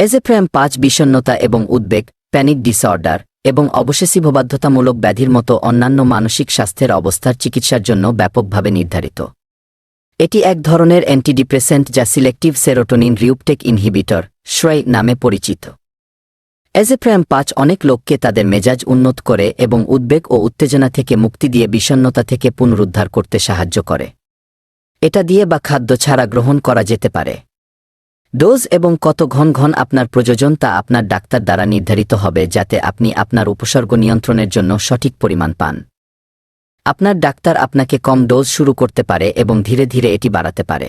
এজেপ্রেম পাঁচ বিষণ্নতা এবং উদ্বেগ, প্যানিক ডিসঅর্ডার, এবং অবসেসিভবাধ্যতামূলক ব্যাধির মতো অন্যান্য মানসিক স্বাস্থ্যের অবস্থার চিকিৎসার জন্য ব্যাপকভাবে নির্ধারিত। এটি এক ধরনের অ্যান্টিডিপ্রেসেন্ট যা সিলেক্টিভ সেরোটোনিন রিউপটেক ইনহিবিটর, শ্রয় নামে পরিচিত। এজেপ্রাম পাঁচ অনেক লোককে তাদের মেজাজ উন্নত করে এবং উদ্বেগ ও উত্তেজনা থেকে মুক্তি দিয়ে বিষণ্নতা থেকে পুনরুদ্ধার করতে সাহায্য করে। এটা দিয়ে বা খাদ্য ছাড়া গ্রহণ করা যেতে পারে। ডোজ এবং কত ঘন ঘন আপনার প্রয়োজন তা আপনার ডাক্তার দ্বারা নির্ধারিত হবে যাতে আপনি আপনার উপসর্গ নিয়ন্ত্রণের জন্য সঠিক পরিমাণ পান। আপনার ডাক্তার আপনাকে কম ডোজ শুরু করতে পারে এবং ধীরে ধীরে এটি বাড়াতে পারে।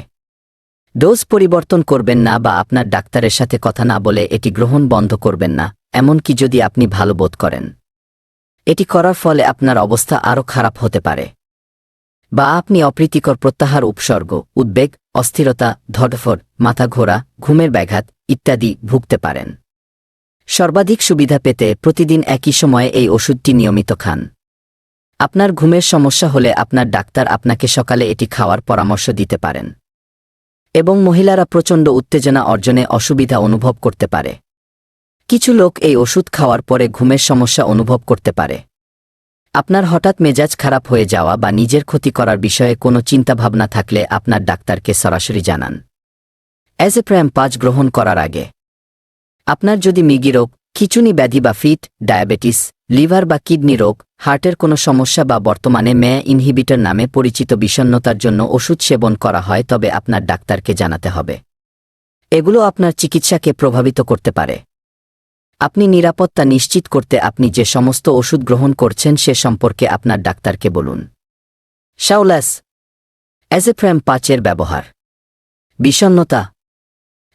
ডোজ পরিবর্তন করবেন না বা আপনার ডাক্তারের সাথে কথা না বলে এটি গ্রহণ বন্ধ করবেন না, এমনকি যদি আপনি ভালো বোধ করেন। এটি করার ফলে আপনার অবস্থা আরও খারাপ হতে পারে। বা আপনি অপ্রীতিকর প্রত্যাহার উপসর্গ, উদ্বেগ, অস্থিরতা ধডফর মাথা ঘোরা ঘুমের ব্যাঘাত ইত্যাদি ভুগতে পারেন। সর্বাধিক সুবিধা পেতে প্রতিদিন একই সময়ে এই ওষুধটি নিয়মিত খান। আপনার ঘুমের সমস্যা হলে আপনার ডাক্তার আপনাকে সকালে এটি খাওয়ার পরামর্শ দিতে পারেন। এবং মহিলারা প্রচণ্ড উত্তেজনা অর্জনে অসুবিধা অনুভব করতে পারে। কিছু লোক এই ওষুধ খাওয়ার পরে ঘুমের সমস্যা অনুভব করতে পারে। আপনার হঠাৎ মেজাজ খারাপ হয়ে যাওয়া বা নিজের ক্ষতি করার বিষয়ে কোনো চিন্তাভাবনা থাকলে আপনার ডাক্তারকে সরাসরি জানান। অ্যাজেপ্র্যাম পাঁচ গ্রহণ করার আগে। আপনার যদি মিগি রোগ, খিচুনি ব্যাধি বা ফিট, ডায়াবেটিস, লিভার বা কিডনি রোগ, হার্টের কোনো সমস্যা বা বর্তমানে ম্যা ইনহিবিটর নামে পরিচিত বিষণ্নতার জন্য ওষুধ সেবন করা হয়, তবে আপনার ডাক্তারকে জানাতে হবে। এগুলো আপনার চিকিৎসাকে প্রভাবিত করতে পারে। আপনি নিরাপত্তা নিশ্চিত করতে আপনি যে সমস্ত ওষুধ গ্রহণ করছেন সে সম্পর্কে আপনার ডাক্তারকে বলুন। শাওলাস অ্যাজেফ্র্যাম পাঁচের ব্যবহার। বিষণ্নতা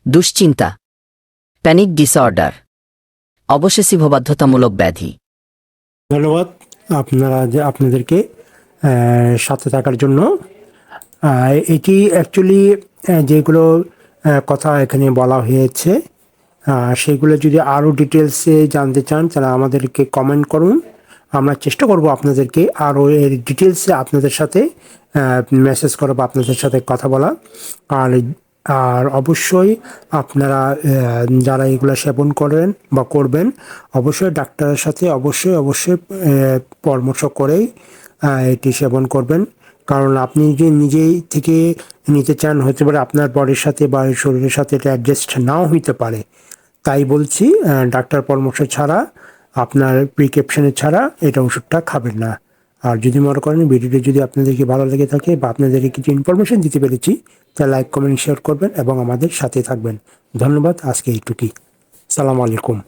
দুশ্চিন্তা, প্যানিক ডিসঅর্ডার অবসেসিভবাধ্যতামূলক ব্যাধি। ধন্যবাদ আপনারা যে আপনাদেরকে সাথে থাকার জন্য। এটি অ্যাকচুয়ালি যেগুলো কথা এখানে বলা হয়েছে সেগুলো যদি আরও ডিটেলসে জানতে চান, তাহলে আমাদেরকে কমেন্ট করুন। আমরা চেষ্টা করব আপনাদেরকে আরও এর ডিটেলসে আপনাদের সাথে মেসেজ করা বা আপনাদের সাথে কথা বলা। আর আর অবশ্যই আপনারা যারা এগুলো সেবন করেন বা করবেন, অবশ্যই ডাক্তারের সাথে অবশ্যই অবশ্যই পরামর্শ করেই এটি সেবন করবেন। কারণ আপনি যে নিজেই থেকে নিতে চান, হতে পারে আপনার বডির সাথে বা শরীরের সাথে এটা অ্যাডজাস্ট নাও হইতে পারে। তাই বলছি ডাক্তার পরামর্শ ছাড়া, আপনার প্রিকেপশনের ছাড়া এটা ওষুধটা খাবেন না। আর যদি মনে করেন ভিডিওটি যদি আপনাদেরকে ভালো লেগে থাকে বা আপনাদেরকে কিছু ইনফরমেশন দিতে পেরেছি, তা লাইক কমেন্ট শেয়ার করবেন এবং আমাদের সাথে থাকবেন। ধন্যবাদ, আজকে এইটুকুই। সালাম আলাইকুম।